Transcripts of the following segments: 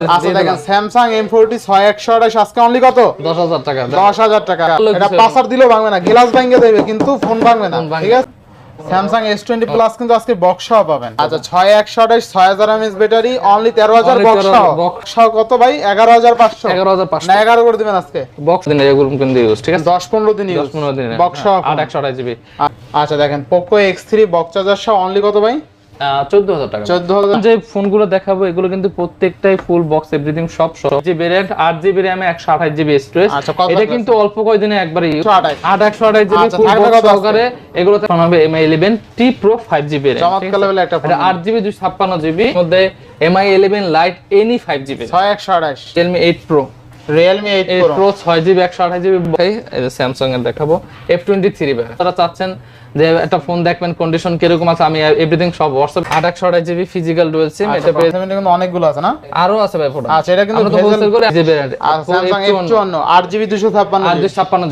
আচ্ছা দেখেন Samsung M forty ছয় একশো আঠাশ আজকে অনলি কত? দশ হাজার টাকা দশ হাজার টাকা। এটা পাসার দিলেও ভাঙবে না গ্লাস ভাঙে দেবে কিন্তু ফোন ভাঙবে না ঠিক আছে? স্যামসাং এস টোয়েন্টি প্লাস কিন্তু আজকে বক্স পাবেন। আচ্ছা ছয় একশো আঠাশ ছয় হাজার এমএস ব্যাটারি অনলি তেরো হাজার বক্স 13,000 সহ। box। সহ কত ভাই? এগারো হাজার পাঁচশো। এগারো হাজার পাঁচশো। এগারো করে দিবেন আজকে। বক্স দিন এগুলো কিন্তু ইউজ ঠিক আছে? দশ পনেরো দিন দশ পনেরো দিন। বক্স আট একশো আঠাশ জিবি আচ্ছা দেখেন Poco X three box charger সহ অনলি কত ভাই? চোদ্দ হাজার টাকা। চোদ্দ হাজার যে ফোনগুলো দেখাবো এগুলো কিন্তু প্রত্যেকটাই ফুল বক্স এভরিথিং সব সহ। জি ভেরিয়েন্ট আট জিবি র্যামে একশো আঠাশ জিবি স্টোরেজ আচ্ছা, এটা কিন্তু অল্প কয়দিনে একবারে use। 128 আট একশো আঠাশ জিবি আচ্ছা? সহকারে এগুলোতে ফোন হবে Mi eleven T pro five GB. আট ছাপ্পান্ন জিবি মধ্যে Mi eleven lite NE five GB ছয় একশো আঠাশ। রিয়েলমি এইট প্রো এই প্রো প্রো ছয় জিবি একশো আঠাশ জিবি এর দেখাবো। এফ টোয়েন্টি থ্রি তারা চাচ্ছেন যে একটা ফোন দেখবেন কন্ডিশন কীরকম আছে আমি এভরিথিং সব একশো আঠাশ ফিজিক্যাল ডুয়েল সিম এটা পেয়ে আচ্ছা কিন্তু অনেকগুলো আছে না? আরও আছে ভাই ফোন আচ্ছা, এটা কিন্তু ভেজাল- করে জিবি জিবি দুশো ছাপ্পান্ন আর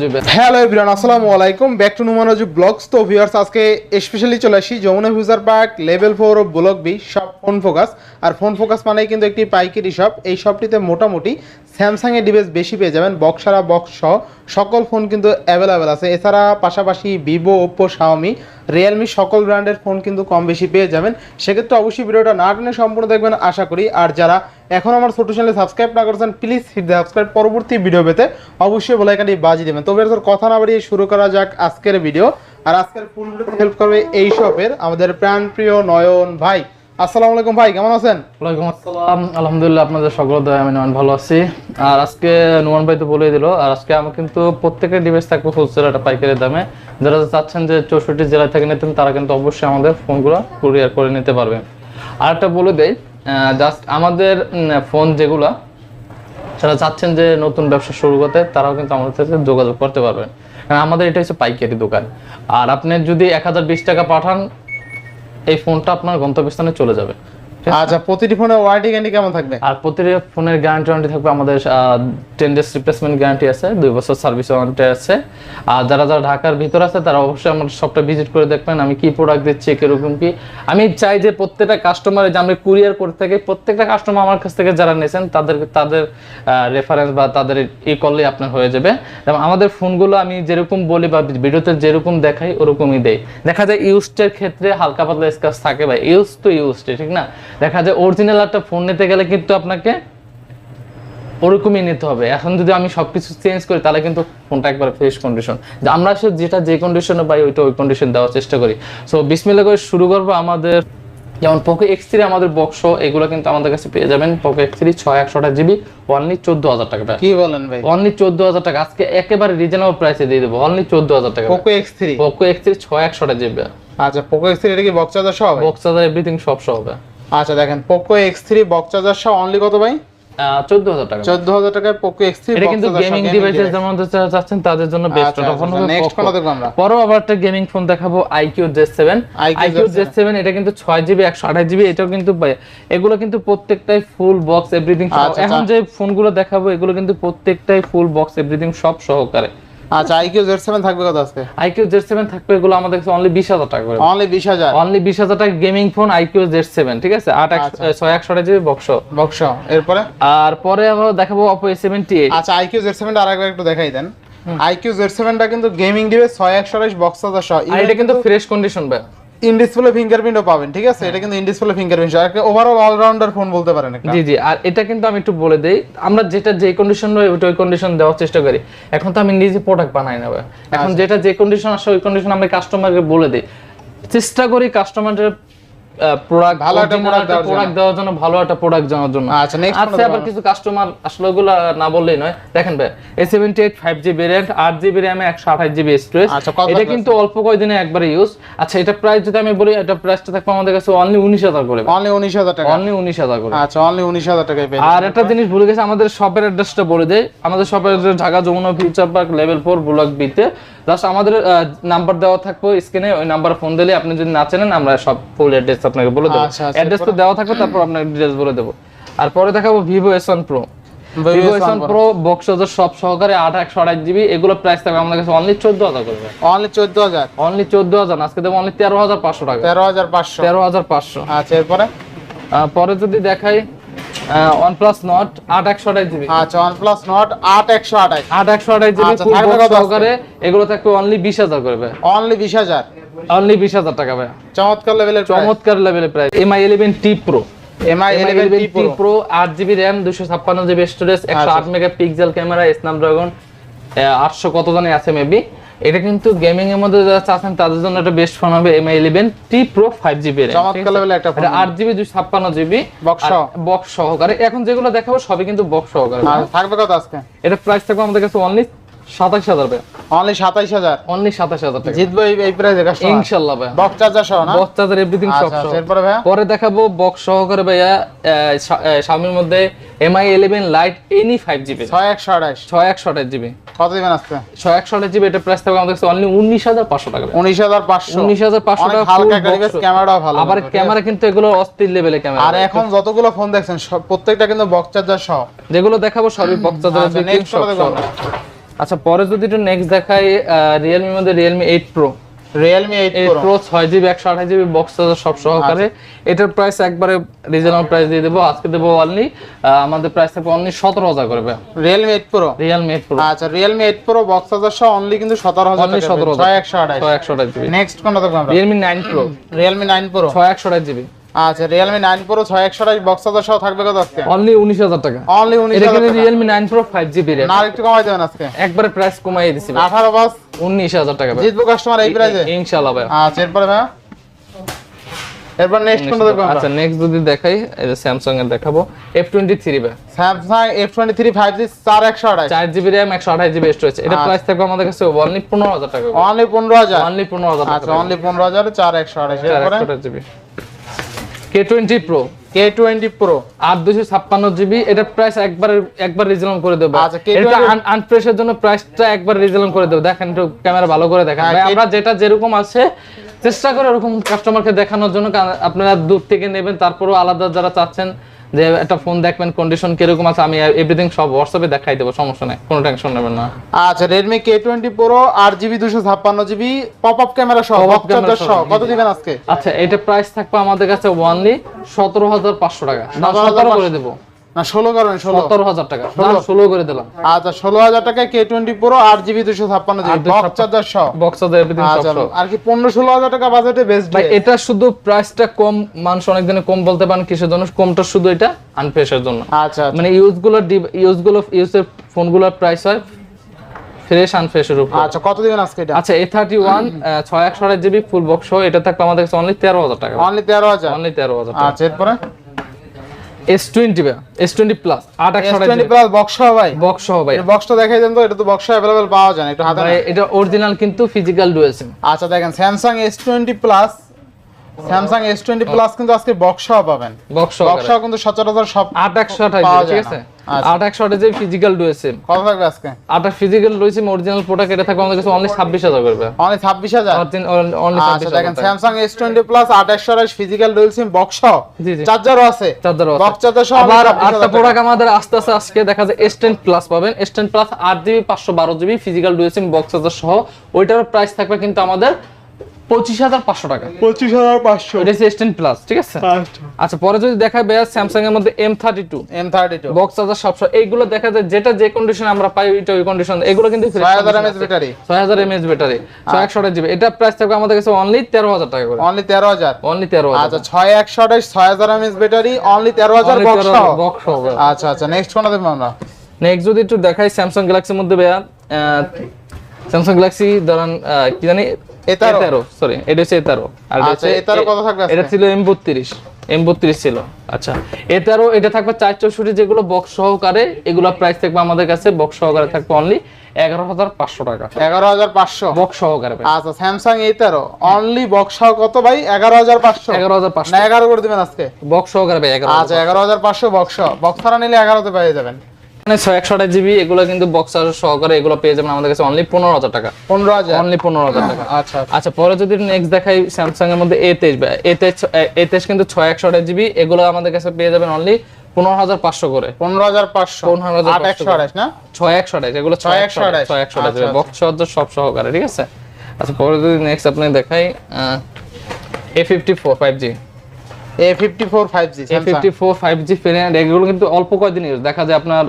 জিবি হ্যালো এভরিওয়ান আসসালামু আলাইকুম। ব্যাক টু নুমানজু ব্লগস তো ভিউয়ার্স আজকে স্পেশালি চলে আসি Jamuna future park level four ও ব্লক বি সব ফোন ফোকাস আর ফোন ফোকাস মানেই কিন্তু একটি পাইকারি শপ এই শপটিতে মোটামুটি স্যামসাং এর ডিভাইস বেশি পেয়ে যাবেন বক্সারা বক্স সহ সকল ফোন কিন্তু অ্যাভেলেবেল আছে। এছাড়া পাশাপাশি ভিভো ওপ্পো শাওমি রিয়েলমি সকল ব্র্যান্ডের ফোন কিন্তু কম বেশি পেয়ে যাবেন। সেক্ষেত্রে অবশ্যই ভিডিওটা না টেনে সম্পূর্ণ দেখবেন, আশা করি। আর যারা এখন আমার ছোট চ্যানেলে সাবস্ক্রাইব না করেছেন প্লিজ হিট সাবস্ক্রাইব পরবর্তী ভিডিও পেতে অবশ্যই বেলাইকানটি বাজি দেবেন। তবে এর কথা না বাড়িয়ে শুরু করা যাক আজকের ভিডিও আর আজকের ফুল হেল্প করবে এই শপের আমাদের প্রাণপ্রিয় নয়ন ভাই। আসসালামু আলাইকুম ভাই, কেমন আছেন? ওয়ালাইকুম আসসালাম। আলহামদুলিল্লাহ আপনাদের সকল দয়া আমি নয়ন ভালো আছি। আর আজকে নুমান ভাই তো বলেই দিল, আর আজকে আমার কিন্তু প্রত্যেকের ডিভাইস থাকবে হোলসেল একটা পাইকারি দামে। যারা চাচ্ছেন যে চৌষট্টি জেলায় থেকে নিতেন, তারা কিন্তু অবশ্যই আমাদের ফোনগুলো কুরিয়ার করে নিতে পারবেন। আর একটা বলে দেই জাস্ট আমাদের ফোন যেগুলা, যারা চাচ্ছেন যে নতুন ব্যবসা শুরু করতে, তারাও কিন্তু আমাদের সাথে যোগাযোগ করতে পারবেন। কারণ আমাদের এটা হচ্ছে পাইকারি দোকান। আর আপনি যদি এক হাজার বিশ টাকা পাঠান এই ফোনটা আপনার গন্তব্যস্থানে চলে যাবে? আচ্ছা প্রতিটি ফোনের ওয়ারেন্টি গ্যারান্টি কেমন থাকবে? আর প্রতিটি ফোনের গ্যারান্টি ওয়ারেন্টি থাকবে আমাদের ডেজ রিপ্লেসমেন্ট গ্যারান্টি আছে দুই বছর সার্ভিস ওয়ারেন্টি আছে। আর যারা যারা ঢাকার ভিতর আছে তারা অবশ্যই আমার শপটা ভিজিট করে দেখবেন আমি কি প্রোডাক্ট দিচ্ছি কীরকম কি। আমি চাই যে প্রত্যেকটা কাস্টমার যে আমরা কুরিয়ার করতে থাকি প্রত্যেকটা কাস্টমার আমার কাছ থেকে যারা নিয়েছেন তাদের তাদের রেফারেন্স বা তাদের ই করলে আপনার হয়ে যাবে। এবং আমাদের ফোনগুলো আমি যেরকম বলি বা ভিডিওতে যেরকম দেখাই ওরকমই দেই। দেখা যায় ইউজটের ক্ষেত্রে হালকা পাতলা স্কাচ থাকে বা ইউজ তো ইউজটে ঠিক না? দেখা যায় অরিজিনাল একটা ফোন নিতে গেলে কিন্তু আপনাকে ওরকমই নিতে হবে। এখন যদি আমি সবকিছু চেঞ্জ করি তাহলে কিন্তু ফোনটা একবার ফ্রেশ কন্ডিশন আমরা আসলে যেটা যে কন্ডিশনে পাই ওইটা ওই কন্ডিশন দেওয়ার চেষ্টা করি। সো বিসমিল্লা করে শুরু করব আমাদের যেমন পোকো এক্স থ্রি আমাদের বক্স এগুলো কিন্তু আমাদের কাছে পেয়ে যাবেন। পোকো এক্স থ্রি ছয় একশো জিবি অনলি চোদ্দ হাজার টাকা। কি বলেন ভাই? অনলি চোদ্দ হাজার টাকা। আজকে একেবারে রিজনেবল প্রাইসে দিয়ে দেবো। অনলি চোদ্দ হাজার টাকা। Poco X three Poco X three ছয় একশো জিবি আচ্ছা পোকো এক্স থ্রি এটা কি বক্স চার্জার ভাই? বক্স চার্জার এভরিথিং সব সহ হবে। আচ্ছা দেখেন Poco X three box charger সহ অনলি কত ভাই? চোদ্দ হাজার টাকা। চোদ্দ হাজার টাকায় পোকো এক্স থ্রি এটা কিন্তু গেমিং ডিভাইসেস যেমন চাচ্ছেন তাদের জন্য বেস্ট আচ্ছা, আচ্ছা, দেখব আমরা? পরেও আবার একটা গেমিং ফোন দেখাবো iQOO Z seven iQOO Z seven এটা কিন্তু ছয় জিবি একশো আঠাশ জিবি এটাও কিন্তু এগুলো কিন্তু প্রত্যেকটাই ফুল বক্স এভরিথিং আচ্ছা, এখন যে ফোনগুলো দেখাবো এগুলো কিন্তু প্রত্যেকটাই ফুল বক্স এভরিথিং সব সহকারে। আচ্ছা আইকিউ জেড সেভেন থাকবে কত আজকে? আইকিউ জেড সেভেন থাকবে এগুলো আমাদের কাছে অনলি বিশ হাজার টাকা করে। অনলি বিশ হাজার? অনলি বিশ হাজার টাকা gaming phone iQOO Z seven ঠিক আছে? আট আচ্ছা। ছয় একশো জিবি বক্স বক্স এরপরে? আর পরে আবার দেখাবো অপো এ সেভেন্টি এইট আচ্ছা আইকিউ জেড সেভেনটা আরেকবার একটু দেখাই দেন। আইকিউ জেড সেভেনটা কিন্তু গেমিং ডিভাইস ছয় একশো বক্স আছে সহ। এটা কিন্তু ফ্রেশ কন্ডিশন ভাই। ইন ডিসপ্লে ফিঙ্গারপ্রিন্টও পাবেন ঠিক আছে? এটা কিন্তু ইনডিসপ্লে ফিঙ্গারপ্রিন্ট আর ওভারঅল অলরাউন্ডার ফোন বলতে পারেন জি জি আর এটা কিন্তু আমি একটু বলে দেই আমরা যেটা যে কন্ডিশন রয়ে ওই কন্ডিশন দেওয়ার চেষ্টা করি। এখন তো আমি নিজে প্রোডাক্ট বানাই না ভাই। এখন আচ্ছা। যেটা যে কন্ডিশন আসে ওই কন্ডিশন আমি কাস্টমারকে বলে দিই। চেষ্টা করি কাস্টমারের প্রোডাক্ট ভালো একটা product প্রোডাক্ট দেওয়ার জন্য ভালো একটা প্রোডাক্ট জানার জন্য। আচ্ছা, next আছে আবার কিছু কাস্টমার আসলে ওগুলো না বললেই নয়। দেখেন ভাই A seventy eight five GB RAM আট জিবি র্যামে একশো আঠাশ জিবি স্টোরেজ আচ্ছা, এটা কিন্তু অল্প কয়দিনে একবারে ইউজ আচ্ছা এটা প্রাইস যদি আমি বলি এটা প্রাইসটা থাকবে আমাদের কাছে অনলি করে। টাকা। অনলি করে। আচ্ছা অনলি টাকায় পেয়ে আর একটা জিনিস ভুলে গেছে আমাদের শপের অ্যাড্রেসটা বলে দেয় আমাদের শপের address Dhaka Jamuna future park level four block just আমাদের নাম্বার দেওয়া থাকবে স্ক্রিনে ওই নাম্বারে ফোন দিলে আপনি যদি না চেনেন আমরা সব ফুল অ্যাড্রেস আপনাকে বলে দেবো। আচ্ছা, আচ্ছা, অ্যাড্রেস তো দেওয়া থাকবে তারপর আপনাকে ডিটেলস বলে দেবো। আর পরে দেখাবো Vivo S one pro Vivo S one pro box সব সহকারে আট একশো আঠাশ জিবি এগুলো প্রাইস থাকবে আমাদের কাছে অনলি চোদ্দ হাজার করবে অনলি চোদ্দ হাজার। অনলি চোদ্দ হাজার আজকে দেবো অনলি তেরো হাজার পাঁচশো টাকা। তেরো হাজার পাঁচশো। তেরো হাজার পাঁচশো। আচ্ছা এরপরে? পরে যদি দেখাই আট একশো আঠাশ জিবি আচ্ছা একশো আঠাশ আট একশো আঠাশ জিবি আচ্ছা, কত সহকারে। এগুলো থাকবে অনলি বিশ হাজার করবে অনলি বিশ হাজার। অনলি বিশ হাজার টাকা ভাই চমৎকার লেভেলের চমৎকার লেভেলের price Mi eleven T pro Mi T pro pro আট জিবি র্যাম দুশো ছাপ্পান্ন জিবি স্টোরেজ একশো আট ক্যামেরা স্ন্যাপড্রাগন আটশো কত জানি আছে মেবি এটা কিন্তু গেমিং এর মধ্যে যারা চাচ্ছেন তাদের জন্য একটা বেস্ট ফোন হবে এমআই টি প্রো চমৎকার লেভেলের একটা ফোন সহ। বক্স সহকারে। এখন যেগুলো দেখাবো সবই কিন্তু বক্স সহকারে। থাকবে কত আজকে? এটা প্রাইস থাকবে আমাদের কাছে অনলি সাতাশ হাজার অনলি সাতাইশ হাজার? অনলি সাতাশ হাজার টাকা। জিতবো এই এই ইনশাল্লাহ ভাই বক্স চার্জার সহ না? বক্স চার্জার এভরিথিং সব আচ্ছা সহ। আচ্ছা, এরপরে পরে দেখাবো বক্স সহকারে ভাইয়া স্বামীর মধ্যে Mi eleven lite NE five GB ছয় একশো আঠাশ। ছয় একশো আঠাশ জিবি কত দিবেন আজকে? ছয় একশো আঠাশ জিবি এটা প্রাইস থাকবে আমাদের কাছে অনলি উনিশ হাজার পাঁচশো টাকা উনিশ হাজার পাঁচশো। উনিশ হাজার পাঁচশো টাকা হালকা। ক্যামেরাটাও ভালো। আবার ক্যামেরা কিন্তু এগুলো অস্থির লেভেলে ক্যামেরা আর এখন যতগুলো ফোন দেখছেন প্রত্যেকটা কিন্তু বক্স চার্জার সহ। যেগুলো দেখাবো সবই বক্স চার্জার? আচ্ছা পরে যদি একটু নেক্সট দেখাই রিয়েলমির মধ্যে Realme eight pro Realme eight pro ছয় জিবি একশো আঠাশ জিবি বক্স সব সহকারে। আচ্ছা। এটার প্রাইস একবারে রিজনেবল প্রাইস দিয়ে দেবো। আজকে দেবো অনলি আমাদের প্রাইস থাকবে অনলি সতেরো হাজার করবে Realme eight pro Realme eight pro আচ্ছা Realme eight pro box charger সহ অনলি কিন্তু সতেরো হাজার 17,000 ছয় একশো আঠাশ। একশো আঠাশ জিবি নেক্সট কোনটা দেখব Realme nine pro Realme nine pro ছয় একশো আঠাশ জিবি আচ্ছা প্রো ছয় একশো আঠাশ বক্স চার্জার সহ থাকবে কত আজকে? অনলি উনিশ হাজার টাকা। অনলি উনিশ এটা হাজার কিন্তু টাকা। রিয়েলমি নাইন প্রো ফাইভ না একটু কমাই দেবেন আজকে। একবারে প্রাইস কমাই দিছি আঠারো বাস উনিশ হাজার টাকা জিতবো কাস্টমার এই প্রাইসে ইনশাল্লাহ ভাই। আচ্ছা এরপরে ভাইয়া এরপর নেক্সট কোনটা দেখব আচ্ছা নেক্সট যদি দেখাই এই যে স্যামসাং এর দেখাবো। এফ টোয়েন্টি থ্রি ভাই স্যামসাং আঠাশ। চার জিবি র্যাম একশো আঠাশ জিবি স্টোরেজ এটা আচ্ছা। প্রাইস থাকবে আমাদের কাছে অনলি পনেরো হাজার টাকা অনলি পনেরো হাজার? অনলি পনেরো হাজার আচ্ছা অনলি পনেরো হাজার চার একশো আঠাশ। এরপরে? GB K twenty pro K twenty pro আট দুশো ছাপ্পান্ন জিবি এটা প্রাইস একবার একবার রিজনেবল করে দেবো। আচ্ছা, K20 এটা আনপ্রেসের জন্য প্রাইসটা একবার রিজনেবল করে দেবো। দেখেন একটু ক্যামেরা ভালো করে দেখেন। হ্যাঁ, আমরা যেটা যেরকম আছে চেষ্টা করে ওরকম কাস্টমারকে দেখানোর জন্য আপনারা দূর থেকে নেবেন। তারপরেও আলাদা যারা চাচ্ছেন যে একটা ফোন দেখবেন কন্ডিশন কীরকম আছে আমি এভরিথিং সব হোয়াটসঅ্যাপে দেখাই দেবো সমস্যা নেই কোনো টেনশন নেবেন না। আচ্ছা আট জিবি দুশো ছাপ্পান্ন জিবি পপ আপ ক্যামেরা সহ camera সহ কত দিবেন আজকে? আচ্ছা এটা প্রাইস থাকবে আমাদের কাছে ওয়ানলি সতেরো হাজার পাঁচশো টাকা। 17000 করে দেবো। না ষোলো ষোলো। সতেরো হাজার টাকা। ষোলো। করে দিলাম। আচ্ছা ষোলো হাজার টাকায় কে টোয়েন্টি প্রো আট জিবি দুশো ছাপ্পান্ন জিবি বক্স চার্জার সহ। বক্স এভরিথিং সব আচ্ছা। আর কি পনেরো ষোলো হাজার টাকা বাজেটে বেস্ট ভাই এটা শুধু প্রাইসটা কম মানুষ কম বলতে পারেন কিসের জন্য? কমটা শুধু এটা আনফ্রেশের জন্য। আচ্ছা আচ্ছা। মানে ইউজের ফোনগুলোর প্রাইস হয় ফ্রেশ উপর। আচ্ছা কত দিবেন আজকে এটা? আচ্ছা এ থার্টি ওয়ান ছয় একশো জিবি ফুল বক্স এটা থাকবে আমাদের কাছে অনলি তেরো হাজার টাকা। অনলি তেরো হাজার? অনলি তেরো হাজার আচ্ছা এরপরে? S twenty S twenty plus আট এস একশো আঠাশ টোয়েন্টি প্লাস বক্স সহ ভাই। বক্স সহ ভাই। বক্সটা দেখাই দেন তো এটা তো বক্স অ্যাভেলেবেল পাওয়া যায় না একটু হাতে ভাই এটা অরিজিনাল কিন্তু ফিজিক্যাল ডুয়েল সিম আচ্ছা দেখেন Samsung S twenty plus Samsung S twenty plus কিন্তু আজকে বক্স পাবেন। বক্স বক্স কিন্তু সচরাচর সব আট একশো ঠিক আছে? আচ্ছা। আট একশো ফিজিক্যাল সিম কত থাকবে আজকে? আটা ফিজিক্যাল রয়েছে অরিজিনাল প্রোডাক্ট এটা থাকবে আমাদের কাছে অনলি ছাব্বিশ হাজার করবে। অনলি ছাব্বিশ হাজার? অনলি আচ্ছা দেখেন হাজার স্যামসাং এস টোয়েন্টি প্লাস আট একশো আঠাশ ফিজিক্যাল ডুয়েল সিম বক্স। চার্জারও আছে? চার্জার বক্স চার্জার সহ আবার আটটা প্রোডাক্ট আমাদের আস্তে আস্তে আজকে দেখা যায় এস টেন প্লাস পাবেন। এস টেন প্লাস আট জিবি পাঁচশো বারো GB physical dual sim box charger সহ। ওইটার প্রাইস থাকবে কিন্তু আমাদের পঁচিশ হাজার পাঁচশো টাকা। পঁচিশ হাজার পাঁচশো। এটা হচ্ছে প্লাস ঠিক আছে? আচ্ছা পরে যদি দেখা যায় স্যামসাং এর মধ্যে M thirty two M thirty two box charger সবসময় এইগুলো দেখা যায় যেটা যে কন্ডিশন আমরা পাই ওইটা ওই কন্ডিশন এগুলো কিন্তু ছয় হাজার এমএচ ব্যাটারি ছয় হাজার এমএএচ ব্যাটারি ছয় একশো জিবি এটা প্রাইস থাকবে আমাদের কাছে অনলি তেরো হাজার টাকা করে। অনলি তেরো হাজার। অনলি তেরো আচ্ছা ছয় একশো আঠাশ ছয় হাজার এমএচ ব্যাটারি অনলি তেরো হাজার বক্স হবে আচ্ছা আচ্ছা নেক্সট কোনটা দেখব আমরা? নেক্সট যদি একটু দেখাই স্যামসাং গ্যালাক্সির মধ্যে ভাইয়া স্যামসাং গ্যালাক্সি ধরেন কি জানি? A13 তেরো সরি এটা হচ্ছে তেরো আর আচ্ছা, হচ্ছে A13 কত থাকবে? এটা ছিল এম বত্রিশ এম বত্রিশ ছিল। আচ্ছা এ তেরো এটা থাকবে চার চৌষট্টি যেগুলো বক্স সহকারে এগুলো প্রাইস থাকবে আমাদের কাছে বক্স সহকারে থাকবে অনলি এগারো হাজার পাঁচশো টাকা। এগারো হাজার পাঁচশো। বক্স সহকারে। আচ্ছা স্যামসাং এই তেরো অনলি বক্স সহ কত ভাই? এগারো হাজার পাঁচশো। এগারো হাজার পাঁচশো। এগারো করে দিবেন আজকে। বক্স সহকারে ভাই এগারো আচ্ছা এগারো হাজার পাঁচশো বক্স বক্স ছাড়া নিলে এগারোতে পেয়ে যাবেন। মানে ছয় একশো আঠাশ জিবি এগুলো কিন্তু বক্স সহকারে এগুলো পেয়ে যাবেন আমাদের কাছে অনলি পনেরো হাজার টাকা। পনেরো হাজার? অনলি পনেরো হাজার টাকা। আচ্ছা আচ্ছা। পরে যদি নেক্সট দেখাই স্যামসাং এর মধ্যে এ তেইশ এ তেইশ এ তেইশ কিন্তু ছয় একশো আঠাশ জিবি এগুলো আমাদের কাছে পেয়ে যাবেন অনলি পনেরো হাজার পাঁচশো করে। পনেরো হাজার পাঁচশো। 15,500 আট একশো আঠাশ না? ছয় একশো আঠাশ এগুলো ছয় একশো আঠাশ ছয় একশো আঠাশ আচ্ছা, বক্স সহজ সব সহকারে ঠিক আছে? আচ্ছা পরে যদি নেক্সট আপনি দেখাই A fifty four five G এগুলো কিন্তু অল্প কয়দিন ইউজ দেখা যায় আপনার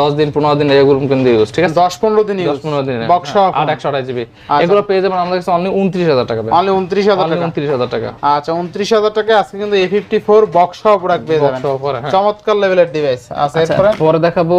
দশ দিন পনেরো দিন কিন্তু ইউজ ঠিক আছে? দশ পনেরো দিন দশ পনেরো দিন বক্স আট একশো আঠাশ জিবি এগুলো পেয়ে যাবেন আমাদের কাছে অনলি উনত্রিশ হাজার টাকা অনলি উনত্রিশ হাজার টাকা। উনত্রিশ হাজার টাকা। আচ্ছা উনত্রিশ হাজার টাকা আজকে কিন্তু এ ফিফটি ফোর বক্স সহ প্রোডাক্ট পেয়ে যাবেন। সহ পরে, হ্যাঁ। চমৎকার লেভেলের ডিভাইস আচ্ছা আচ্ছা, এরপরে? পরে দেখাবো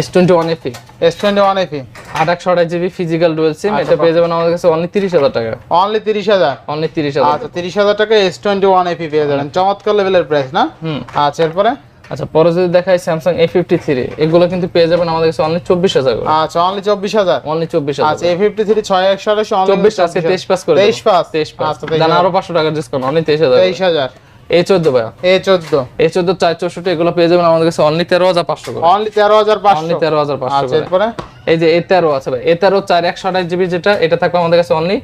S twenty one FE S twenty one FE আট একশো আঠাশ জিবি ফিজিক্যাল ডুয়েল সিম আচ্ছা, এটা পেয়ে যাবেন আমাদের কাছে অনলি তিরিশ হাজার টাকা। অনলি তিরিশ হাজার? অনলি তিরিশ হাজার। আচ্ছা তিরিশ হাজার টাকা এস টোয়েন্টি পেয়ে যাবেন। চমৎকার লেভেলের প্রাইস না? হুম। আচ্ছা এরপরে? আচ্ছা পরে যদি দেখাই স্যামসাং এ ফিফটি থ্রি এগুলো কিন্তু পেয়ে যাবেন আমাদের কাছে অনলি চব্বিশ হাজার করে। আচ্ছা অনলি চব্বিশ হাজার? অনলি চব্বিশ আচ্ছা এ ফিফটি থ্রি ছয় একশো আঠাশ চব্বিশ আজকে তেইশ পাস করে তেইশ পাস। তেইশ পাস। আচ্ছা আরও পাঁচশো টাকা ডিসকাউন্ট অনলি তেইশ হাজার তেইশ হাজার। এই চোদ্দ ভাইয়া? এ চোদ্দ এই চোদ্দ চার চৌষট্টি এগুলো পেয়ে যাবেন আমাদের কাছে অনলি তেরো হাজার পাঁচশো করে। অনলি তেরো হাজার অনলি তেরো হাজার পাঁচশো আচ্ছা করে। এই যে এ তেরো আছে ভাই এ তেরো চার একশো আঠাশ জিবি যেটা এটা থাকবে আমাদের কাছে অনলি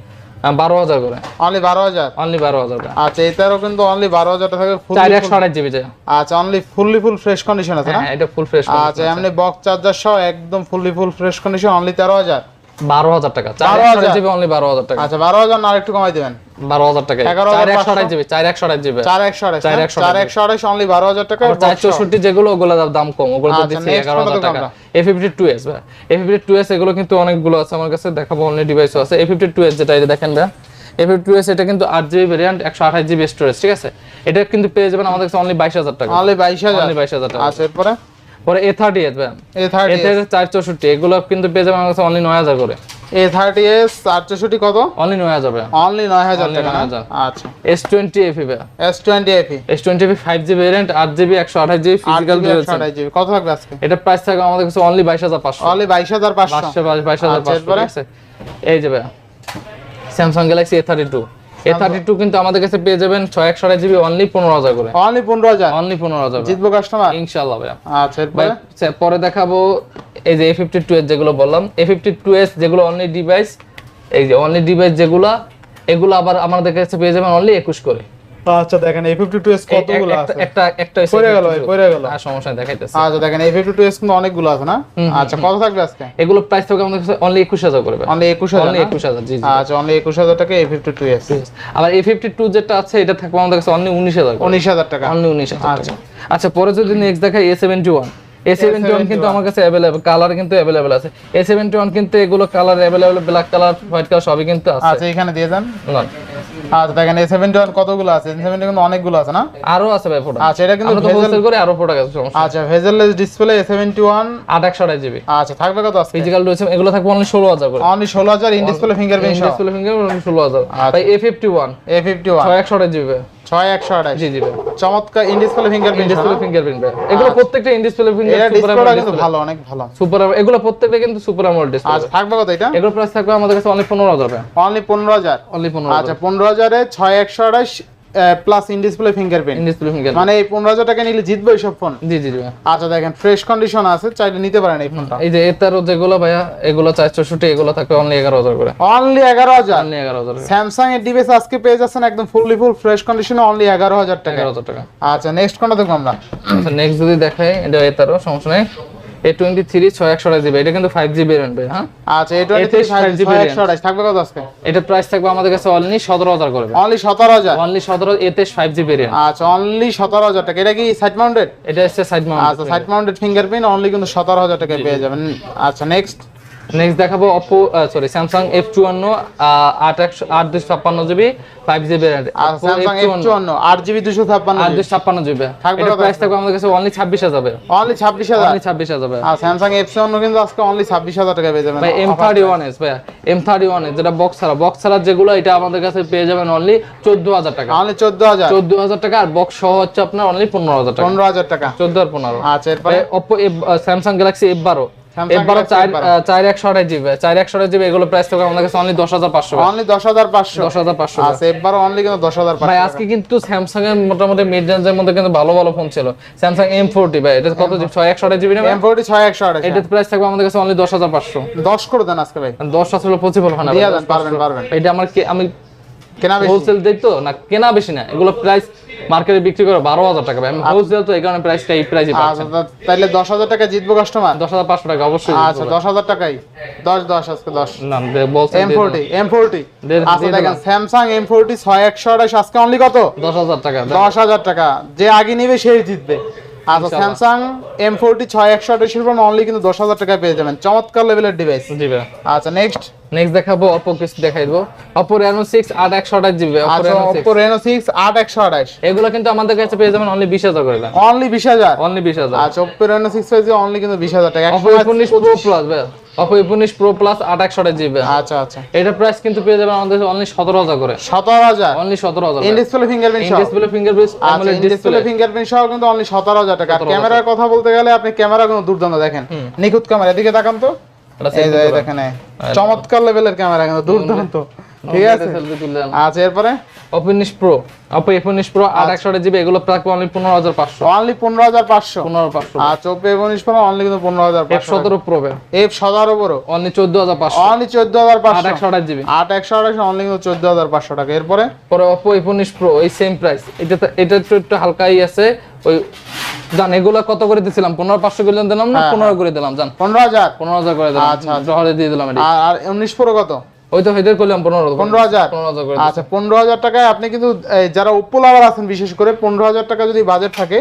বারো হাজার করে। অনলি বারো হাজার? অনলি বারো হাজার আচ্ছা এটারও কিন্তু অনলি বারো হাজার টাকা ফুল চার একশো আঠাশ জিবি আচ্ছা only fully full fresh condition আছে না? হ্যাঁ এটা ফুল ফ্রেশ আচ্ছা এমনি বক্স চার্জার সহ একদম fully full fresh condition only তেরো হাজার। বারো হাজার টাকা। চার 12,000 জিবি অনলি বারো হাজার টাকা। আচ্ছা বারো হাজার না একটু কমাই দিবেন? বারো হাজার টাকা। 11,500 চার একশো আঠাশ জিবি চার একশো আঠাশ জিবি। চার একশো আঠাশ চার না? একশো চার। একশো আঠাশ অনলি বারো হাজার টাকা চার চৌষট্টি যেগুলো ওগুলো দাম কম ওগুলো তো আচ্ছা, দিচ্ছি এগারো হাজার টাকা। এ ফিফটি টু এস ভাই। এ ফিফটি টু এস এগুলো কিন্তু অনেকগুলো আছে আমার কাছে দেখাবো অনলি ডিভাইসও আছে। এ ফিফটি টু এস যেটা এটা দেখেন ভাই। এ ফিফটি টু এস এটা কিন্তু আট জিবি ভ্যারিয়েন্ট একশো আঠাশ জিবি স্টোরেজ ঠিক আছে? এটা কিন্তু পেয়ে যাবেন আমাদের কাছে অনলি বাইশ হাজার টাকা। অনলি বাইশ হাজার? অনলি বাইশ হাজার টাকা। আচ্ছা এরপরে? পরে এ থার্টি এস ভাই এ থার্টি এতে চার চৌষট্টি এগুলো কিন্তু পেয়ে যাবেন আমার কাছে অনলি নয় হাজার করে। এ থার্টি এস চার চৌষট্টি কত? অনলি নয় হাজার অনলি নয় হাজার টাকা আচ্ছা। S twenty FE S twenty FE S twenty FE five GB variant আট জিবি একশো আঠাশ জিবি আট ফিজিক্যাল জিবি একশো কত থাকবে আজকে? এটা প্রাইস থাকবে আমাদের কাছে অনলি বাইশ হাজার পাঁচশো। অনলি বাইশ হাজার পাঁচশো। বাইশ হাজার আচ্ছা, পাঁচশো? এই যে Samsung Galaxy A thirty two A thirty two কিন্তু আমাদের কাছে পেয়ে যাবেন ছয় একশো জিবি অনলি পনেরো হাজার করে। অনলি পনেরো হাজার? অনলি পনেরো হাজার জিতবো কাস্টমার ইনশাল্লাহ ভাই আচ্ছা পরে দেখাবো এই যে এ ফিফটি টু এস যেগুলো বললাম। এ ফিফটি টু এস যেগুলো অনলি ডিভাইস এই যে অনলি ডিভাইস যেগুলো এগুলো আবার আমাদের কাছে পেয়ে যাবেন অনলি একুশ করে। আচ্ছা দেখেন কতগুলো আছে? একটা একটা পড়ে গেল পড়ে গেল। আর সমস্যা নেই দেখাইতেছে। আচ্ছা দেখেন কিন্তু অনেকগুলো আছে না? আচ্ছা কত থাকবে আজকে? এগুলো প্রাইস থাকবে আমাদের কাছে অনলি একুশ হাজার করে অনলি একুশ হাজার অনলি না? একুশ হাজার জি জি। আচ্ছা অনলি একুশ হাজার টাকা আবার যেটা আছে এটা থাকবে আমাদের কাছে অনলি উনিশ হাজার উনিশ হাজার টাকা। অনলি উনিশ হাজার আচ্ছা। পরে যদি নেক্সট দেখাই A seventy one A seventy one কিন্তু আমার কাছে কালার কিন্তু অ্যাভেলেবল আছে। এ সেভেন্টি ওয়ান কিন্তু এগুলো colour available black colour white colour সবই কিন্তু আছে। আচ্ছা এখানে দিয়ে দেন। না, আচ্ছা দেখেন এ সেভেন্টি কতগুলো আছে? এ সেভেন্টি কিন্তু অনেকগুলো আছে না? আরও আছে ভাই ফোটা আচ্ছা এটা কিন্তু ভেজেল করে আরও প্রোডাক্ট আছে সমস্যা আচ্ছা bezelless display A seventy one আট একশো আড়াই জিবি আচ্ছা থাকবে কত ফিজিক্যাল রয়েছে এগুলো থাকবে অনলি ষোলো হাজার করে। অনলি ষোলো হাজার in display fingerprint display finger ষোলো হাজার। ভাই A fifty one A fifty one ছয় একশো আড়াই জিবি ছয় একশো আঠাশ। জি জি চমৎকার ডিসপ্লে ফিঙ্গারপ্রিন্ট ডিসপ্লে ফিঙ্গারপ্রিন্ট এগুলো প্রত্যেকটা ইন ডিসপ্লে ফিঙ্গার ভালো অনেক ভালো। সুপার এগুলো প্রত্যেকটা কিন্তু সুপার আমোলেড ডিসপ্লে আচ্ছা থাকবে কত এটা? এগুলো প্রাইস থাকবে আমাদের কাছে অনলি পনেরো হাজার টাকা অনলি পনেরো হাজার। অনলি পনেরো আচ্ছা পনেরো হাজারে ছয় একশো আঠাশ plus in display fingerprint in display finger মানে এই পনেরো হাজার টাকা নিলে জিতবে এইসব ফোন জি জি জি। আচ্ছা দেখেন ফ্রেশ কন্ডিশন আছে চাইলে নিতে পারেন এই ফোনটা এই যে এতারও যেগুলো ভাইয়া এগুলো চার চৌষট্টি এগুলো থাকবে অনলি এগারো হাজার করে। অনলি এগারো হাজার? অনলি এগারো হাজার করে। স্যামসাং এর ডিভাইস আজকে পেয়ে যাচ্ছেন একদম ফুললি ফুল ফ্রেশ কন্ডিশনে অনলি এগারো হাজার টাকা এগারো হাজার টাকা। আচ্ছা নেক্সট কোনটা দেখব আমরা? আচ্ছা নেক্সট যদি দেখাই এটা এতারও সমস্যা নেই। এ টোয়েন্টি থ্রি ছয় একশো জিবি এটা কিন্তু ফাইভ জিবি রেন্ট হ্যাঁ? আচ্ছা এটা এতে 5GB একশো থাকবে কত আজকে? এটা প্রাইস থাকবে আমাদের কাছে অনলি সতেরো হাজার করে অনলি সতেরো হাজার? অনলি সতেরো এতে ফাইভ জিবি রেন্ট আচ্ছা অনলি সতেরো হাজার টাকা। এটা কি সাইড মাউন্টেড এটা হচ্ছে সাইড মাউন্ট আচ্ছা সাইড মাউন্টেড ফিঙ্গারপ্রিন্ট অনলি কিন্তু সতেরো হাজার টাকায় পেয়ে যাবেন। আচ্ছা নেক্সট নেক্সট দেখাবো অপো সরি স্যামসাং এফ চুয়ান্ন আট একশো আট দুশো ছাপ্পান্ন জিবি ফাইভ জিবি আর স্যামসাং এফ চুয়ান্ন আট জিবি দুশো ছাপ্পান্ন আট দুশো ছাপ্পান্ন জিবি? প্রাইস থাকবে আমাদের কাছে অনলি ছাব্বিশ হাজার অনলি ছাব্বিশ হাজার? অনলি ছাব্বিশ হাজার আর স্যামসাং এফ চুয়ান্ন কিন্তু আজকে অনলি ছাব্বিশ হাজার টাকা পেয়ে যাবেন। ভাই এম থার্টি ওয়ান এস ভাইয়া। এম থার্টি ওয়ান এস যেটা বক্স ছাড়া। বক্স ছাড়া যেগুলো এটা আমাদের কাছে পেয়ে যাবেন অনলি চোদ্দ হাজার টাকা। অনলি চোদ্দ হাজার? চোদ্দ হাজার টাকা আর বক্স সহ হচ্ছে আপনার অনলি পনেরো হাজার টাকা। পনেরো হাজার টাকা। চোদ্দ আর পনেরো। আচ্ছা এরপরে? অপো স্যামসাং গ্যালাক্সি এফ বারো Galaxy চার F12 আহ, চার একশো আঠাশ জিবি চার একশো আঠাশ জিবি এগুলো প্রাইস থাকবে আমাদের কাছে অনলি দশ হাজার পাঁচশো অনলি দশ হাজার পাঁচশো। দশ হাজার পাঁচশো আচ্ছা অনলি কিন্তু দশ হাজার ভাই আজকে কিন্তু স্যামসাং এর মোটামুটি মিড রেঞ্জের মধ্যে কিন্তু ভালো ভালো ফোন ছিল। স্যামসাং এম ফোরটি ভাই এটা কত জিবি ছয় একশো আঠাশ জিবি না? এম ফোরটি ছয় একশো আঠাশ এটার প্রাইস থাকবে আমাদের কাছে অনলি দশ হাজার পাঁচশো। দশ করে দেন আজকে ভাই। দশ আসলে পসিবল হয় না পারবেন পারবেন। এটা আমার আমি কেনা বেশি? হোলসেল দেই তো? না কেনা বেশি না। এগুলো প্রাইস মার্কেটে বিক্রি করে বারো হাজার টাকা ভাই। আমি হোলসেল তো এই কারণে প্রাইসটা এই প্রাইসে আচ্ছা তা- তাইলে দশ হাজার টাকা জিতবো কাস্টমার দশ হাজার পাঁচশো টাকা অবশ্যই আচ্ছা দশ হাজার টাকাই দশ দশ আজকে দশ। না বলছেন এম ফোরটি এম ফোরটি আচ্ছা দেখেন দিলাম। স্যামসাং এম ফোরটি ছয় একশো আঠাশ আজকে অনলি কত? দশ হাজার টাকা দশ হাজার টাকা। যে আগে নিবে সেই জিতবে। আচ্ছা স্যামসাং এম ফোরটি ছয় একশো আঠাশের উপর অনলি কিন্তু দশ হাজার টাকায় পেয়ে যাবেন। চমৎকার লেভেলের ডিভাইস জি ভাই। আচ্ছা নেক্সট নেক্সট দেখাবো অপো কিছু দেখাই দেবো। অপো রেনো সিক্স আট একশো আঠাশ GB Oppo Reno six Oppo Reno six আট একশো আঠাশ। এগুলো কিন্তু আমাদের কাছে পেয়ে যাবেন অনলি বিশ হাজার করে অনলি বিশ হাজার? অনলি বিশ হাজার। আচ্ছা ওপো রেনো সিক্স পেয়েছে অনলি কিন্তু বিশ হাজার টাকা। অপো উনিশ প্রো প্লাস ভাই। অপো উনিশ প্রো প্লাস আট একশো আঠাশ জিবি আচ্ছা আচ্ছা। এটার প্রাইস কিন্তু পেয়ে যাবেন আমাদের অনলি সতেরো হাজার করে। সতেরো হাজার? অনলি সতেরো হাজার display fingerprint display fingerprint display fingerprint সহ কিন্তু অনলি সতেরো হাজার টাকা। 17,000 ক্যামেরার কথা বলতে গেলে আপনি ক্যামেরা কোনো দুর্দান্ত দেখেন। নিখুঁত ক্যামেরা এদিকে তাকান তো। এই যে এই চমৎকার লেভেলের ক্যামেরা কিন্তু দুর্দান্ত ঠিক আছে? আচ্ছা এরপরে? Oppo pro Oppo F pro আট একশো জিবি এগুলো প্রায় অনলি পনেরো হাজার পাঁচশো। অনলি পনেরো হাজার পাঁচশো। পনেরো পাঁচশো। আচ্ছা ওপো পনেরো অনলি কিন্তু পনেরো হাজার এফ সতেরো প্রো এফ সতেরো অনলি চোদ্দ হাজার পাঁচশো। অনলি চোদ্দ হাজার পাঁচশো। একশো আঠাশ জিবি আট একশো আঠাশ অনলি কিন্তু চোদ্দ হাজার পাঁচশো টাকা। এরপরে? পরে অপো প্রো এই সেম প্রাইস এটা এটা একটু হালকাই আছে। ওই জান এগুলো কত করে দিছিলাম? পনেরো পাঁচশো করে দিলাম না? পনেরো করে দিলাম জান। পনেরো হাজার। পনেরো হাজার করে দিলাম। আচ্ছা, শহরে দিয়ে দিলাম আর উনিশ প্রো কত? ওই তো হেদের করলাম পনেরো পনেরো হাজার। পনেরো হাজার আচ্ছা পনেরো হাজার টাকায় আপনি কিন্তু যারা ওপ্পো লাভার আছেন বিশেষ করে পনেরো হাজার টাকা যদি বাজেট থাকে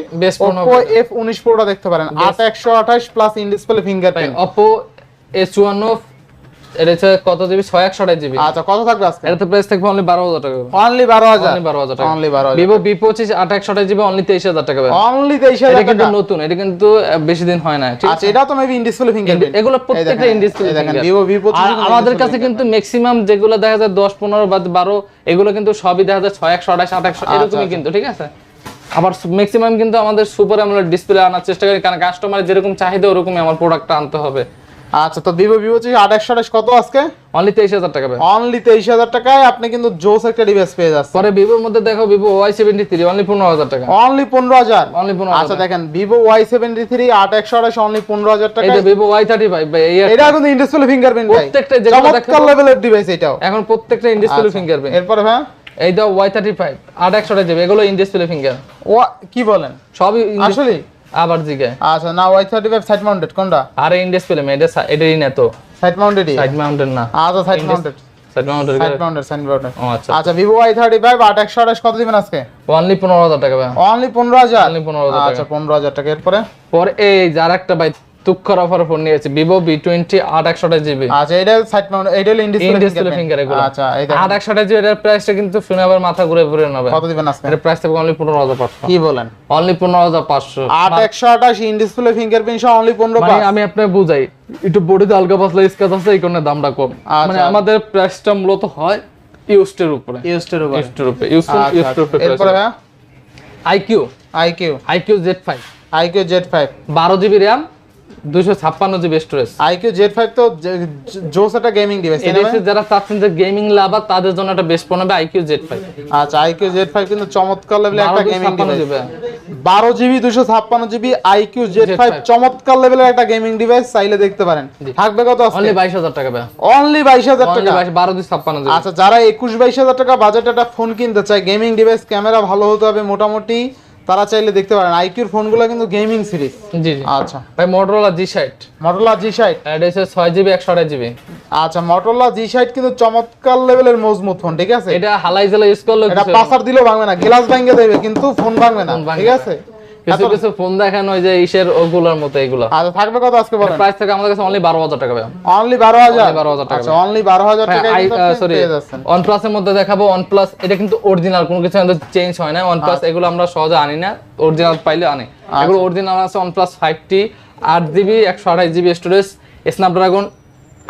ওপ্পো এফ উনিশ প্রোটা দেখতে পারেন। আট একশো আঠাশ plus in display fingerprint Oppo A চুয়ান্ন এটা হচ্ছে কত জিবি ছয় একশো আঠাশ জিবি। আচ্ছা কত থাকবে আজকে? এটাতে প্রাইস থাকবে অনলি বারো হাজার টাকা। অনলি বারো হাজার? অনলি বারো হাজার টাকা। অনলি বারো হাজার ভিভো বি পঁচিশ আট একশো আঠাশ জিবি অনলি তেইশ হাজার টাকা পাবেন। অনলি তেইশ এটা কিন্তু নতুন এটা কিন্তু বেশি দিন হয় না আচ্ছা এটাও তো মেবি ইন ডিসপ্লে ফিঙ্গারপ্রিন্ট এগুলো প্রত্যেকটা ইন ডিসপ্লে দেখেন ভিভো ভি আর আমাদের কাছে কিন্তু ম্যাক্সিমাম যেগুলো দেখা যায় দশ পনেরো বা বারো এগুলো কিন্তু সবই দেখা যায় ছয় একশো আঠাশ আট একশো আচ্ছা, এরকমই কিন্তু ঠিক আছে? আবার ম্যাক্সিমাম কিন্তু আমাদের সুপার আমরা ডিসপ্লে আনার চেষ্টা করি কারণ কাস্টমার যেরকম চাহিদা ওরকমই আমার প্রোডাক্টটা আনতে হবে। আচ্ছা তো ভিভো ভিভো আট একশো আঠাশ কত আজকে? অনলি তেইশ হাজার টাকা অনলি তেইশ হাজার টাকায় আপনি কিন্তু জোস একটা ডিভাইস পেয়ে যাচ্ছেন। পরে ভিভোর মধ্যে দেখো Vivo Y seventy three only পনেরো হাজার টাকা। অনলি পনেরো হাজার? অনলি পনেরো আচ্ছা দেখেন ভিভো ওয়াই সেভেন্টি থ্রি আট একশো আঠাশ অনলি পনেরো হাজার টাকা এটা ভিভো ওয়াই থার্টি ফাইভ এটা কিন্তু ইন ডিসপ্লে ফিঙ্গারপ্রিন্ট প্রত্যেকটা চমৎকার লেভেলের ডিভাইস এটাও। এখন প্রত্যেকটা ইন ডিসপ্লে ফিঙ্গারপ্রিন্ট এরপরে ভাই? এই দাও ওয়াই থার্টি ফাইভ আট একশো যাবে এগুলো ইন ডিসপ্লে ফিঙ্গার ও কি বলেন? সবই আসলে আবার জিগে আচ্ছা না Y thirty five side mounted কোনটা? আরে ইন ডিসপ্লে এটা এটাই না তো। সাইড মাউন্টেড সাইড মাউন্টেড না। আচ্ছা side mounted side mounted side mounted আচ্ছা। আচ্ছা ভিভো ওয়াই থার্টি ফাইভ আট একশো আঠাশ কত দিবেন আজকে? অনলি পনেরো হাজার টাকা অনলি পনেরো হাজার? অনলি পনেরো হাজার আচ্ছা পনেরো হাজার টাকা এরপরে? পরে এই যার একটা ভাই তুক্ষর অফার ফোন নিয়েছে। ভিভো বি টোয়েন্টি আট একশোটা জিবি আচ্ছা এটা সাইড মাউন্ট এটা হলো in in display display finger এগুলো আচ্ছা। আট একশোটা জিবি এটার প্রাইসটা কিন্তু শুনে আবার মাথা ঘুরে ঘুরে নেবে। কত দিবেন আজকে? এটার প্রাইস থাকবে অনলি পনেরো হাজার পাঁচশো। কি বলেন? অনলি পনেরো হাজার পাঁচশো। আট একশো আঠাশ ইন ডিসপ্লে ফিঙ্গারপ্রিন্ট সহ অনলি পনেরো মানে আমি আপনাকে বুঝাই একটু বডিতে হালকা পাতলা স্কেচ আছে এই কারণে দামটা কম। আচ্ছা। মানে আমাদের প্রাইসটা মূলত হয় ইউস্টের উপরে। ইউজটের উপর। ইউস্টের উপরে। ইউস্টের আচ্ছা, ইউস্টের উপরে এরপরে iQOO iQOO iQOO Z five iQOO Z five বারো জিবি র্যাম দুশো ছাপ্পান্ন জিবি স্টোরেজ আইকিউ জেড তো জোস একটা গেমিং ডিভাইস এটা যারা চাচ্ছেন যে গেমিং লাভার তাদের জন্য একটা বেস্ট ফোন হবে আইকিউ জেড আচ্ছা আইকিউ জেড কিন্তু চমৎকার লেভেলের একটা গেমিং ডিভাইস জিবি বারো জিবি দুশো ছাপ্পান্ন GB IQ Z five Z5 চমৎকার লেভেলের একটা গেমিং ডিভাইস চাইলে দেখতে পারেন। থাকবে কত অনলি বাইশ হাজার টাকা ভাই। অনলি বাইশ হাজার অনলি টাকা? বারো দুই ছাপ্পান্ন জিবি আচ্ছা যারা একুশ বাইশ হাজার টাকা বাজেট একটা ফোন কিনতে চায় গেমিং ডিভাইস ক্যামেরা ভালো হতে হবে মোটামুটি। তারা চাইলে দেখতে পারেন। আইকিউর ফোনগুলো কিন্তু গেমিং সিরিজ। G G. আচ্ছা। ভাই মোটরোলা জি সাইট মটোলা জি সাইট এটা হচ্ছে ছয় জিবি একশো আঠাশ জিবি আচ্ছা মটোলা জি সাইট কিন্তু চমৎকার লেভেলের মজবুত ফোন ঠিক আছে? এটা হালাই জেলা ইউজ করলে এটা পাসার দিলেও ভাঙবে না গ্লাস ভাঙে দেবে কিন্তু ফোন ভাঙবে না ঠিক আছে? কিছু কিছু ফোন দেখানো যে ইসের ওগুলোর মতো এগুলো। আচ্ছা থাকবে কত আজকে বলেন? প্রাইস থেকে আমাদের কাছে অনলি বারো হাজার টাকা ভাই অনলি বারো হাজার? Only 12,000 টাকা। আচ্ছা অনলি বারো হাজার টাকা সরি প্লাসের মধ্যে দেখাবো ওয়ান প্লাস এটা কিন্তু অরিজিনাল কোনো কিছু চেঞ্জ হয় না। ওয়ান আচ্ছা। প্লাস এগুলো আমরা সহজে আনি না অরিজিনাল পাইলে আনি। এগুলো অরিজিনাল আছে টি আট জিবি একশো আঠাশ জিবি স্টোরেজ স্ন্যাপড্রাগন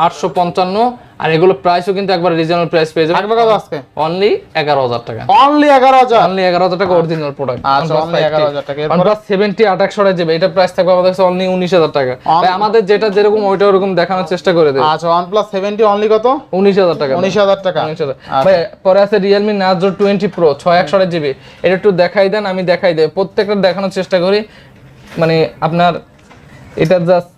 আটশো পঞ্চান্ন আর এগুলো প্রাইসও কিন্তু একবার রিজনেবল প্রাইস পেয়ে যাবে কত আজকে? অনলি এগারো হাজার টাকা। অনলি এগারো হাজার? অনলি এগারো হাজার টাকা অরিজিনাল প্রোডাক্ট আচ্ছা অনলি এগারো হাজার টাকা। এরপর? OnePlus 70 আট একশো জিবি এটা প্রাইস থাকবে আমাদের কাছে অনলি উনিশ হাজার টাকা। ভাই আমাদের যেটা যেরকম ওইটা ওরকম দেখানোর চেষ্টা করে দেবে আচ্ছা প্লাস সেভেন্টি অনলি কত? উনিশ হাজার টাকা। উনিশ হাজার টাকা। উনিশ হাজার। ভাই, পরে আছে রিয়েলমি নার্জো টোয়েন্টি প্রো ছয় একশো জিবি এটা একটু দেখাই দেন আমি দেখাই দেয় প্রত্যেকটা দেখানোর চেষ্টা করি। মানে আপনার এটা জাস্ট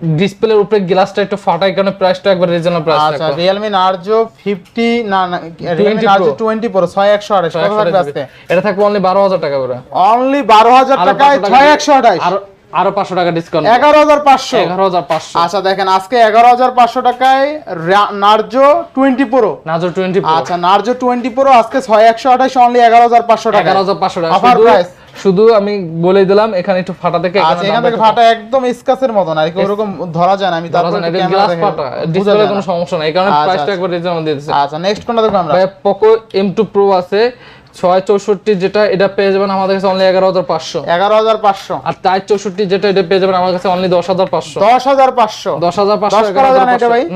ডিসপ্লের উপরে গ্লাসটা একটু ফাটাই কারণে প্রাইসটা একবার রিজনেবল প্রাইস আচ্ছা রিয়েলমি নার্জো ফিফটি না না রিয়েলমি 20 Pro। টোয়েন্টি প্রো ছয় একশো আঠাশ কত থাকবে আজকে? এটা থাকবে অনলি বারো হাজার টাকা করে। অনলি বারো হাজার আরও টাকায় 500 টাকা ছয় একশো আঠাশ। আরও আরও পাঁচশো টাকা ডিসকাউন্ট এগারো হাজার পাঁচশো। এগারো হাজার পাঁচশো। আচ্ছা দেখেন আজকে এগারো হাজার পাঁচশো টাকায় রা- নার্জো টোয়েন্টি প্রো নাজর টোয়েন্টি আচ্ছা নার্জো টোয়েন্টি প্রো আজকে ছয় একশো আঠাশ অনলি এগারো হাজার পাঁচশো টাকা এগারো হাজার পাঁচশো টাকা। শুধু- price। শুধু আমি বলে দিলাম এখানে একটু ফাটা থেকে আছে এখান থেকে ফাটা একদম স্কাচের মতন আর কি ওরকম ধরা যায় না আমি তারপরে গ্লাস ফাটা ডিসপ্লে কোনো সমস্যা নাই এই কারণে আচ্ছা, প্রাইসটা আচ্ছা। একবার রিজনেবল দিয়ে দিয়েছি আচ্ছা নেক্সট কোনটা দেখব আমরা? ভাই পোকো এম টু প্রো আছে ছয় চৌষট্টি যেটা এটা পেয়ে যাবেন আমাদের কাছে অনলি এগারো হাজার পাঁচশো। এগারো হাজার পাঁচশো। আর তাই চৌষট্টি যেটা এটা পেয়ে যাবেন আমার কাছে অনলি দশ হাজার পাঁচশো। দশ হাজার পাঁচশো। দশ হাজার পাঁচশো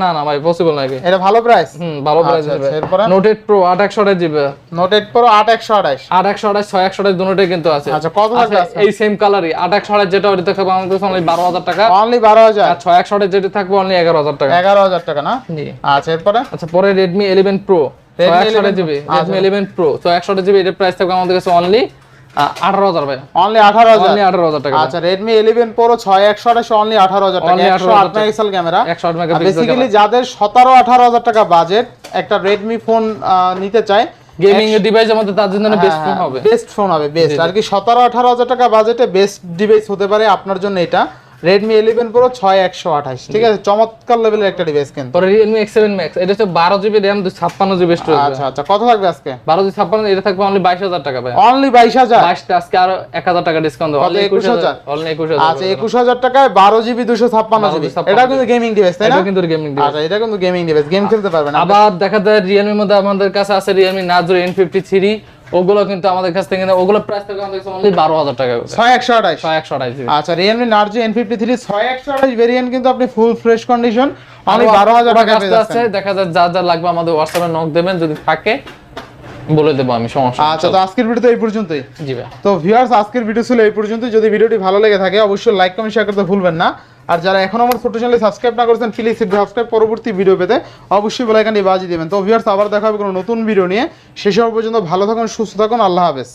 না? না ভাই পসিবল নাকি এটা। ভালো প্রাইস হুম ভালো প্রাইস আচ্ছা, আচ্ছা, এরপরে? নোট এইট প্রো আট একশো আঠাশ জিবি নোট এইট প্রো আট একশো আঠাশ। আট একশো আঠাশ ছয় একশো আঠাশ কিন্তু আছে। আচ্ছা, কত থাকবে আচ্ছা, এই সেম কালারই আট একশো আঠাশ যেটা ওটা থাকবে আমাদের কাছে অনলি বারো হাজার টাকা। অনলি বারো হাজার? আর ছয় একশো আঠাশ যেটা থাকবে অনলি এগারো হাজার টাকা। এগারো হাজার টাকা না? জি। আচ্ছা এরপরে? আচ্ছা পরে রেডমি ইলেভেন প্রো Redmi একশো আঠাশ 11 জিবি প্রাইস থাকবে আমাদের কাছে অনলি ভাই অনলি টাকা আচ্ছা অনলি আঠারো হাজার টাকা। Only একশো 18,000 আট মেগাপিক্সেল ক্যামেরা একশো আট মেগা বেসিক্যালি যাদের সতেরো আঠারো হাজার টাকা বাজেট একটা ফোন নিতে চায় গেমিং মধ্যে তার জন্য বেস্ট ফোন হবে। বেস্ট ফোন হবে বেস্ট আর কি সতেরো আঠারো হাজার টাকা বাজেটে বেস্ট ডিভাইস হতে পারে আপনার জন্য এটা। রেডমি ইলেভেন প্রো ছয় একশো আঠাশ। ঠিক আছে? চমৎকার লেভেলের একটা ডিভাইস কিন্তু। পরে এক্স সেভেন ম্যাক্স এটা হচ্ছে বারো জিবি র্যাম ছাপ্পান্ন জিবি স্টোরেজ আচ্ছা আচ্ছা। কত থাকবে আজকে? বারো জিবি ছাপ্পান্ন এটা থাকবে অনলি বাইশ হাজার টাকা ভাই অনলি বাইশ হাজার? বাইশটা আজকে আরও এক হাজার টাকা ডিসকাউন্ট দেবো। অনলি একুশ 21,000? হাজার অনলি একুশ হাজার আচ্ছা একুশ হাজার টাকায় বারো জিবি দুশো ছাপ্পান্ন 12 জিবি 256 এটা কিন্তু গেমিং ডিভাইস তাই না? এটা কিন্তু গেমিং ডিভাইস আচ্ছা এটা কিন্তু গেমিং ডিভাইস গেম খেলতে পারবেন। আবার দেখা যায় রিয়েলমির মধ্যে আমাদের কাছে আছে এন ফিফটি থ্রি ওগুলো কিন্তু আমাদের কাছ থেকে ওগুলো প্রাইস আমাদের কাছে অনলি টাকা করে। আচ্ছা ভেরিয়েন্ট কিন্তু আপনি ফুল ফ্রেশ কন্ডিশন অনলি বারো হাজার টাকা পেয়ে যাচ্ছেন দেখা যায় যা যা লাগবে আমাদের হোয়াটসঅ্যাপে নক দেবেন যদি থাকে বলে দেবো আমি সমস্যা আচ্ছা তো আজকের ভিডিও তো এই পর্যন্তই। জি ভাই। তো ভিউয়ার্স আজকের ভিডিও ছিল এই পর্যন্ত যদি ভিডিওটি ভালো লেগে থাকে অবশ্যই লাইক কমেন্ট শেয়ার করতে ভুলবেন না। আর যারা এখন আমার ছোট চ্যানেলে সাবস্ক্রাইব না করেছেন প্লিজ সাবস্ক্রাইব পরবর্তী ভিডিও পেতে অবশ্যই বেলাইকানটি বাজি দেবেন। তো ভিউয়ার্স আবার দেখা হবে কোনো নতুন ভিডিও নিয়ে। হওয়ার পর্যন্ত ভালো থাকুন, সুস্থ থাকুন, আল্লাহ হাফেজ।